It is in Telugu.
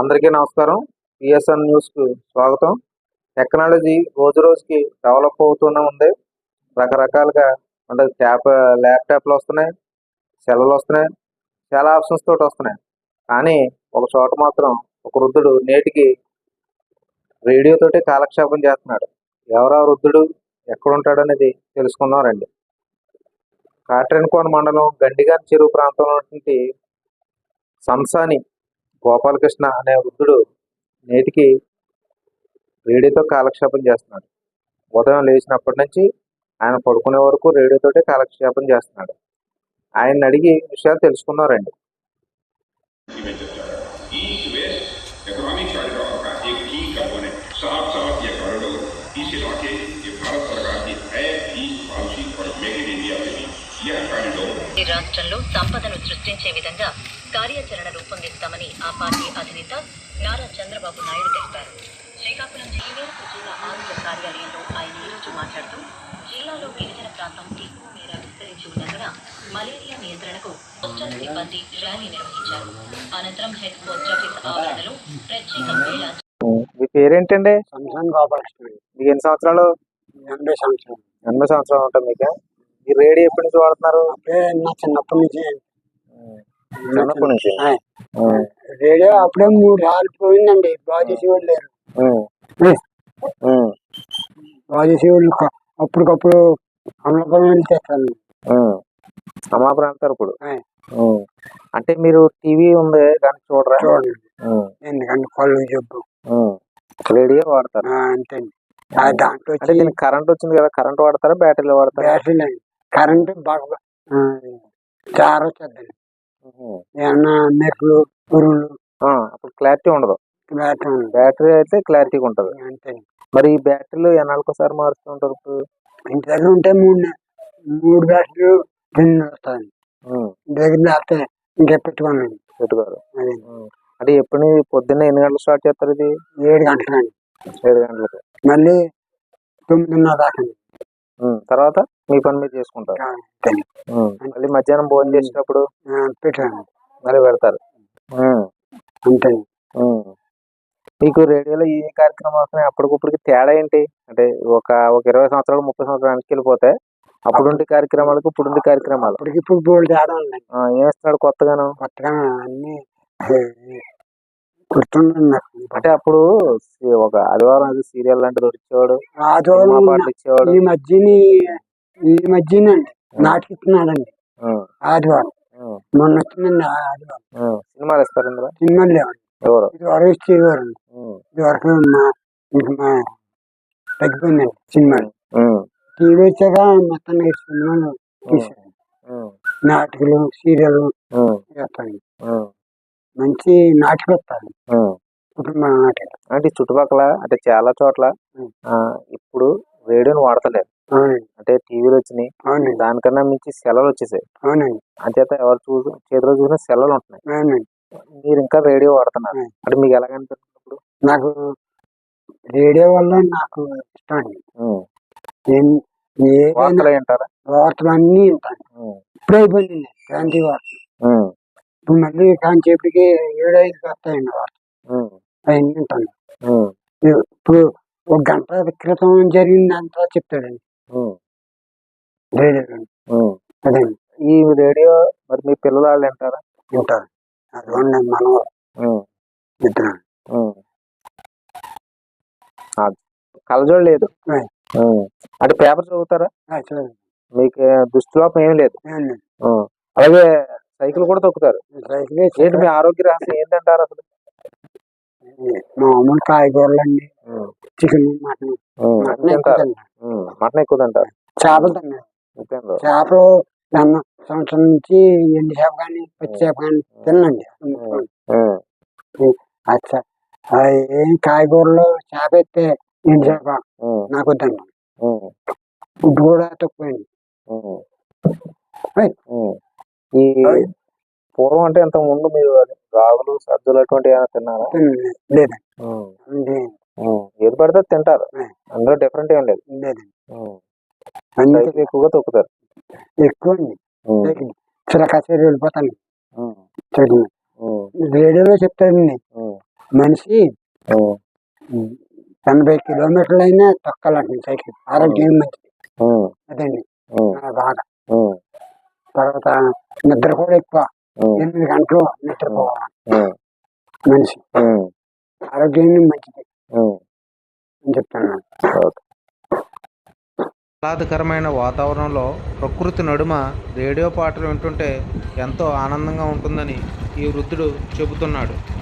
అందరికీ నమస్కారం. పిఎస్ఎన్ న్యూస్కు స్వాగతం. టెక్నాలజీ రోజు రోజుకి డెవలప్ అవుతూనే ఉంది. రకరకాలుగా అంటే ట్యాప్ ల్యాప్టాప్లు వస్తున్నాయి సెల్లు వస్తున్నాయి చాలా ఆప్షన్స్ తోటి వస్తున్నాయి. కానీ ఒక చోట మాత్రం ఒక వృద్ధుడు నేటికి రేడియోతోటి కాలక్షేపం చేస్తున్నాడు. ఎవరా వృద్ధుడు ఎక్కడుంటాడు అనేది తెలుసుకుందాం రండి. కాట్రేనికోన మండలం గండిగాన్ చెరువు ప్రాంతంలో ఉన్నటువంటి సంసాని గోపాలకృష్ణ అనే వృద్ధుడు నేటికి రేడియోతో కాలక్షేపం చేస్తున్నాడు ఉదయం లేచినప్పటి నుంచి ఆయన పడుకునే వరకు రేడియోతోటే కాలక్షేపం చేస్తున్నాడు ఆయన్ని అడిగి విషయాలు తెలుసుకున్నారండి में चर्चा ईस्ट वेस्ट इकोनॉमिक कॉरिडोर का एक की कंपोनेंट साफ साफ ये कॉरिडोर इस इलाके ये भारत सरकार की एक्ट ईस्ट पॉलिसी और मेक इन इंडिया के बीच यह कॉरिडोर ఈ రాష్ట్రంలో సంపదను సృష్టించే విధంగా కార్యాచరణ రూపొందిస్తామని ఆ పార్టీ అధినేత నారా చంద్రబాబు నాయుడు తెలిపారు. శ్రీకాకుళం మేరకు జిల్లా ఆరోగ్య కార్యాలయంలో ఆయన ఈరోజు మాట్లాడుతూ జిల్లాలో గిరిజన ప్రాంతం ఎక్కువ మేర విస్తరించి ఉన్నందున మలేరియా నియంత్రణకు పోస్టల్ సిబ్బంది ర్యాలీ నిర్వహించారు. అనంతరం హెడ్ పోస్ట్ ఆఫీస్ ఆవరణలో ప్రత్యేక మేళా మీ పేరేంటండి? సంవత్సరం గోపాలకృష్ణ. మీకు ఎన్ని సంవత్సరాలు? ఎనభై సంవత్సరం ఎనభై సంవత్సరాలు ఉంటుంది మీకు? ఈ రేడియో ఎప్పటి నుంచి వాడుతున్నారు? అప్పుడే నా చిన్నప్పటి నుంచి. చిన్నప్పటి నుంచి? రేడియో అప్పుడే మూడు సార్లు పోయిందండి బాగు చేసేవాళ్ళు లేరు. బాగు చేసేవాళ్ళు అప్పటికప్పుడు అమలాపురం వెళ్ళి తెస్తాను. అమాపురం వెళ్తారు ఇప్పుడు. అంటే మీరు టీవీ ఉంది కానీ చూడరా? చూడండి. ఎందుకంటే కళ్ళు జబ్బు. రేడియో వాడతారు. ఆ, దాంట్లో కరెంట్ వచ్చింది కదా కరెంట్ వాడతారా బ్యాటరీలో వాడతారా? బ్యాటరీలు అండి. కరెంటు బాగా ఉమ్. ఏమన్నా మెరుపులు పురుగులు ఆ, అప్పుడు క్లారిటీ ఉండదు. బ్యాటరీ. బ్యాటరీ అయితే క్లారిటీగా ఉంటుంది. మరి ఈ బ్యాటరీలు ఎన్నాళ్ళకి ఒకసారి మారుస్తూ ఉంటారు ఇప్పుడు? ఇంటి దగ్గర ఉంటే మూడు మూడు బ్యాటరీలు రెండు వస్తాయండి ఉమ్, ఇంటి దగ్గర లేకపోతే ఇంకే పెట్టుకోండి పెట్టుకోరు. అంటే ఎప్పుడు పొద్దున్న ఎన్ని గంటలు స్టార్ట్ చేస్తారు ఇది? ఏడు గంటలండి ఏడు గంటలకు. మళ్ళీ తొమ్మిదిన్నర దాకా. తర్వాత మీ పని మీరు చేసుకుంటారు. మళ్ళీ మధ్యాహ్నం భోజనం చేసేటప్పుడు? పెట్టాను. మళ్ళీ పెడతారు. అంతే. మీకు రేడియోలో ఏ కార్యక్రమం వస్తున్నాయి అప్పటికప్పటికి తేడా ఏంటి? అంటే ఒక ఒక ఇరవై సంవత్సరాలు ముప్పై సంవత్సరాలు వెనక్కి వెళ్ళిపోతే అప్పుడుంటి కార్యక్రమాలకు ఇప్పుడుంటి కార్యక్రమాలు. ఇప్పుడు తేడా ఉందండి. ఆ, ఏం ఇస్తున్నాడు కొత్తగాను? కొత్తగా అన్ని గుర్తుండండి నాకు. అంటే అప్పుడు ఒక ఆదివారం అది సీరియల్ లాంటిది ఒకటి ఇచ్చేవాడు ఆదివారం సినిమా పాటలు ఇచ్చేవాడు. ఈ మధ్యని ఈ మధ్యనండి నాటికిస్తున్నాడండి. ఉమ్, ఆదివారం. మొన్న వచ్చిందండి ఆ ఆదివారం. సినిమాలు ఇస్తారు ఇందులో సినిమాలు లేవండి ఎవరు? ఇది వరకు ఇచ్చేవారండి. ఉమ్, ఇది వరకు మా ఇంక మా తగ్గిపోయిందండి సినిమాలు ఉమ్, టీవీ వచ్చాక మొత్తం సినిమాలు తీసారు ఉమ్, నాటకాలు సీరియల్ ఉమ్, చేస్తాను ఉమ్, మంచి మన నాటకాలు అంటే చుట్టుపక్కల అంటే చాలా చోట్ల ఇప్పుడు రేడియోని వాడతలేదు అంటే టీవీలు వచ్చినాయి. దానికన్నా మించి సెలవులు వచ్చేసాయి. అవునండి. అంచేత ఎవరు చూసి చేతిలో చూసిన సెలవులు ఉంటున్నాయి. మీరు ఇంకా రేడియో వాడుతున్నారు. అంటే మీకు ఎలాగనిపిస్తుంది ఇప్పుడు? నాకు రేడియో వల్ల నాకు ఇష్టం అండి వార్తలు వింటారా వార్తలు అన్నీ వింటాను. ఇప్పుడు అయిపోయింది క్రాంతి వార్తలు. మళ్ళీ కాంచేపటికి ఏడు ఐదుకి వస్తాయండి ఉమ్. అవన్నీ ఉమ్. ఇప్పుడు ఒక గంట క్రితం జరిగింది అంతా చెప్తాడండి. రేడియో. అదండి ఈ రేడియో మరి మీ పిల్లలు వాళ్ళు వింటారా వింటారు అదిగోండి మనం. ఇద్దరు. అది. కలజోడు లేదు. అంటే పేపర్ చదువుతారా మీకు దుస్తులోపం ఏం లేదు. అలాగే సైకిల్ కూడా తొక్కుతారు సైకిల్ ఏంటి మీ ఆరోగ్య రహస్యం ఏంటంటారు అసలు మామూలు కాయగూరలు అండి. Chicken mutton. మటన్ తింటారు. మటన్ ఎక్కువ తింటారు చేపలు తిన్నాను తినరు. చేపలు అన్న సంవత్సరం నుంచి ఎండు చేప కానీ పచ్చి చేప కానీ తినండి ఉమ్. అచ్చా ఏం కాయగూరలు చేప ఎత్తే ఎండు చేప. నాకు వద్దండి. ఫుడ్ కూడా తక్కువండి. ఈ. పూర్వం అంటే ఇంత ముందు మీరు అది రాగులు సజ్జలు అటువంటి ఏమైనా తిన్నారా. లేదండి. ఏది పడితే తింటారు. అందులో డిఫరెంట్ ఏం లేదు. లేదండి ఎక్కువగా తొక్కుతారు. ఎక్కువ చిరకాసేపు వెళ్ళిపోతాను. రేడియోలో చెప్తాడండి. మనిషి ఎనభై కిలోమీటర్లు అయినా తొక్కాలండి సైకిల్. ఆరోగ్యం మంచిది. అదండి. బాగా తర్వాత నిద్ర కూడా ఎక్కువ. ఎనిమిది గంటలు నిద్రపోవాలి. మనిషి. ఆరోగ్యం మంచిది. అని చెప్తాను. ఆహ్లాదకరమైన వాతావరణంలో ప్రకృతి నడుమ రేడియో పాటలు వింటుంటే ఎంతో ఆనందంగా ఉంటుందని ఈ వృద్ధుడు చెబుతున్నాడు.